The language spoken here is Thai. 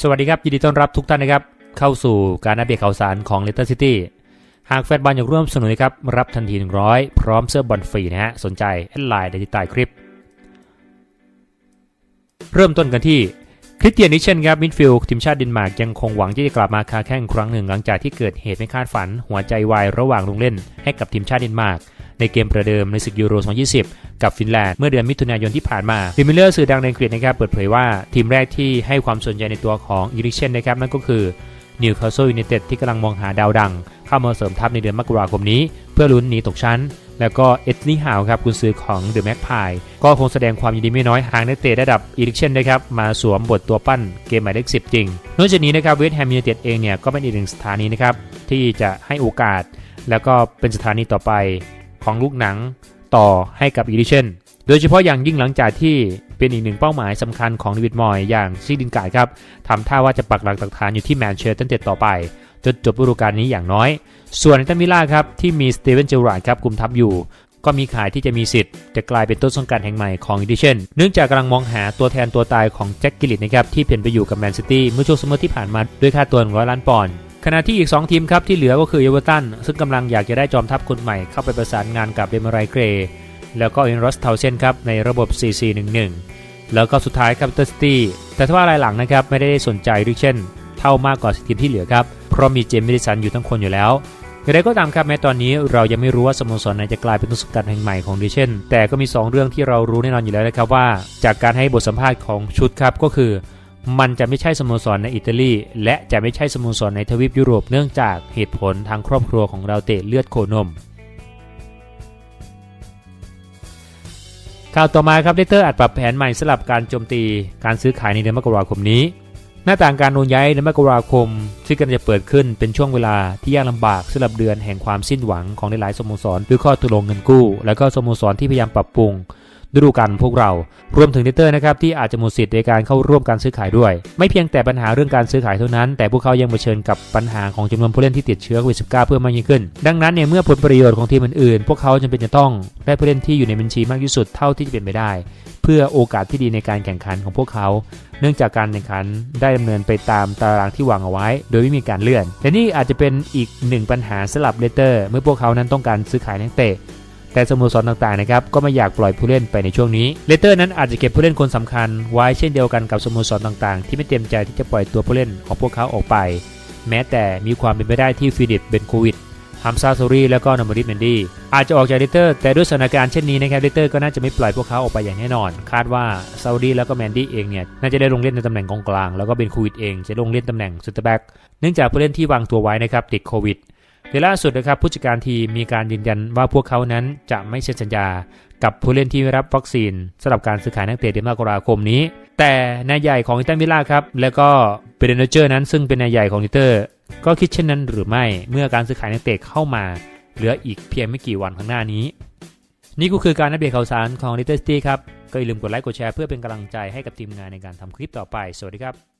สวัสดีครับ ยินดีต้อนรับทุกท่านนะครับ เข้าสู่การอัปเดตข่าวสารของ Leicester City หากแฟนบอลอยากร่วมสนุนนะครับ รับทันที 100 พร้อมเสื้อบอลฟรีนะฮะ สนใจแอดไลน์ในที่ใต้คลิป เริ่มต้นกันที่คริสเตียนนิเชนครับมิดฟิลด์ทีมชาติเดนมาร์กยังคงหวังที่จะกลับมาคาแข่งครั้งหนึ่งหลังจากที่เกิดเหตุไม่คาดฝัน หัวใจวายระหว่างลงเล่นให้กับทีมชาติเดนมาร์ก ในเกมประเดิมในศึกยูโร 2020 กับฟินแลนด์เมื่อเดือนมิถุนายนที่ผ่านมาดิมิเลอร์สื่อดังในอังกฤษนะครับเปิดเผยว่าทีมแรกที่ให้ความสนใจในตัวของอีริเชนนะครับนั่นก็คือนิวคาสเซิลยูไนเต็ดที่กำลังมองหาดาวดัง เข้ามาเสริมทัพในเดือนมกราคมนี้ เพื่อลุ้นหนีตกชั้น แล้วก็เอสลี่ฮาวครับกุนซือของเดอะแม็กพายก็คงแสดงความยินดีไม่น้อยหากนักเตะระดับอีริกเชนนะครับมาสวมบทตัวปั้นเกมหมายเลข10จริง นอกจากนี้นะครับเวสต์แฮมยูไนเต็ดเองเนี่ยก็เป็นอีกหนึ่งสถานีนะครับที่จะให้โอกาส แล้วก็เป็นสถานีต่อไป ของลูกหนังต่อให้กับอีริเชนโดยเฉพาะอย่างยิ่งหลังจากที่เป็นอีกหนึ่งเป้าหมายสำคัญของดวิดมอยอย่างซีดินการ์ครับทำท่าว่าจะปักหลักปักฐานอยู่ที่แมนเชสเตอร์ยูไนเต็ดต่อไป จนจบฤดูกาลนี้อย่างน้อย ส่วนในตันมิล่าครับที่มีสเตเวนเจอราร์ดครับคุมทัพอยู่ ก็มีข่ายที่จะมีสิทธิ์จะกลายเป็นต้นสังกัดแห่งใหม่ของอีดิเชนเนื่องจากกำลังมองหาตัวแทนตัวตายของแจ็คกิลลิตนะครับที่เปลี่ยนไปอยู่กับแมนซิตี้เมื่อช่วงซัมเมอร์ที่ผ่านมาด้วยค่าตัว100ล้านปอนด์ ขณะที่อีก 2 ทีมครับที่เหลือก็คือเอเวอร์ตันซึ่งกำลังอยากจะได้จอมทัพคนใหม่เข้าไปประสานงานกับเดมไรายเกรย์แล้วก็เอ็นรอสเทาเซนครับในระบบ 4-4-1-1 แล้วก็สุดท้ายครับเตอร์สตี้แต่ถ้าว่ารายหลังนะครับไม่ได้สนใจริเช่น เท่ามากกว่าทีมที่เหลือครับเพราะมีเจมส์มิดิสันอยู่ทั้งคนอยู่แล้วอย่างไรก็ตามครับแม้ตอนนี้เรายังไม่รู้ว่าสโมสรไหนจะกลายเป็นต้นสังกัดแห่งใหม่ของดิเช่น แต่ก็มี 2 เรื่องที่เรารู้แน่นอนอยู่แล้วนะครับว่า จากการให้บทสัมภาษณ์ของชุดครับก็คือ มันจะไม่ใช่สโมสรในอิตาลีและจะไม่ใช่สโมสรในทวีปยุโรปเนื่องจากเหตุผลทางครอบครัวของเราเตะเลือดโคนมข่าวต่อมาครับเลเตอร์อาจปรับแผนใหม่สลับการโจมตีการซื้อขายในเดือนมกราคมนี้ หน้าต่างการโอนย้ายในมกราคมที่งกำลังจะเปิดขึ้นเป็นช่วงเวลาที่ยากลำบากสำหรับเดือนแห่งความสิ้นหวังของหลายๆสโมสรด้วยข้อตกลงเงินกู้ และก็สโมสรที่พยายามปรับปรุง ฤดูกาลพวกเรา รวมถึงเนเตอร์นะครับที่อาจจะหมดสิทธิ์ในการเข้าร่วมการซื้อขายด้วย ไม่เพียงแต่ปัญหาเรื่องการซื้อขายเท่านั้น แต่พวกเขายังเผชิญกับปัญหาของจำนวนผู้เล่นที่ติดเชื้อโควิด -19 เพิ่มมากยิ่งขึ้น ดังนั้นเนี่ยเมื่อผลประโยชน์ของทีมอื่นๆ พวกเขาจำเป็นจะต้องได้ผู้เล่นที่อยู่ในบัญชีมากที่สุดเท่าที่จะเป็นไปได้ เพื่อโอกาสที่ดีในการแข่งขันของพวกเขา เนื่องจากการแข่งขันได้ดำเนินไปตามตารางที่วางเอาไว้ โดยไม่มีการเลื่อนและนี่อาจจะเป็นอีกหนึ่งปัญหาสลับเลเตอร์ เมื่อพวกเขานั้นต้องการซื้อขายนักเตะ แต่สโมสรต่างๆนะครับก็ไม่อยากปล่อยผู้เล่นไปในช่วงนี้เลเตอร์นั้นอาจจะเก็บผู้เล่นคนสำคัญ ไว้เช่นเดียวกันกับสโมสรต่างๆ ที่ไม่เต็มใจที่จะปล่อยตัวผู้เล่นของพวกเขาออกไป แม้แต่มีความเป็นไปได้ที่ฟิลิปเบนโควิดฮัมซาโซรีแล้วก็นอมริสเมนดี้อาจจะออกจากเลเตอร์ แต่ด้วยสถานการณ์เช่นนี้นะครับเลเตอร์ก็น่าจะไม่ปล่อยพวกเขาออกไปอย่างแน่นอน คาดว่าซาอุดีแล้วก็แมนดี้เองเนี่ยน่าจะได้ลงเล่นในตำแหน่งกองกลาง แล้วก็เบนโควิดเองจะลงเล่นตำแหน่งซุตเตอร์แบ็กเนื่องจากผู้เล่นที่วางตัวไว้นะครับติดโควิด ในล่าสุดนะครับผู้จัดการทีมมีการยืนยันว่าพวกเขานั้นจะไม่เซ็นสัญญากับผู้เล่นที่ไม่รับวัคซีนสำหรับการซื้อขายนักเตะเดือนมกราคมนี้ แต่นายใหญ่ของอินเตอร์มิลาครับ แล้วก็เบรนเจอร์นั้นซึ่งเป็นนายใหญ่ของอินเตอร์ ก็คิดเช่นนั้นหรือไม่เมื่อการซื้อขายนักเตะเข้ามา เหลืออีกเพียงไม่กี่วันข้างหน้านี้ นี่ก็คือการอัปเดตข่าวสารของลิเตอร์สตี้ครับก็อย่าลืมกดไลค์กดแชร์เพื่อเป็นกำลังใจให้กับทีมงานในการทำคลิปต่อไป สวัสดีครับ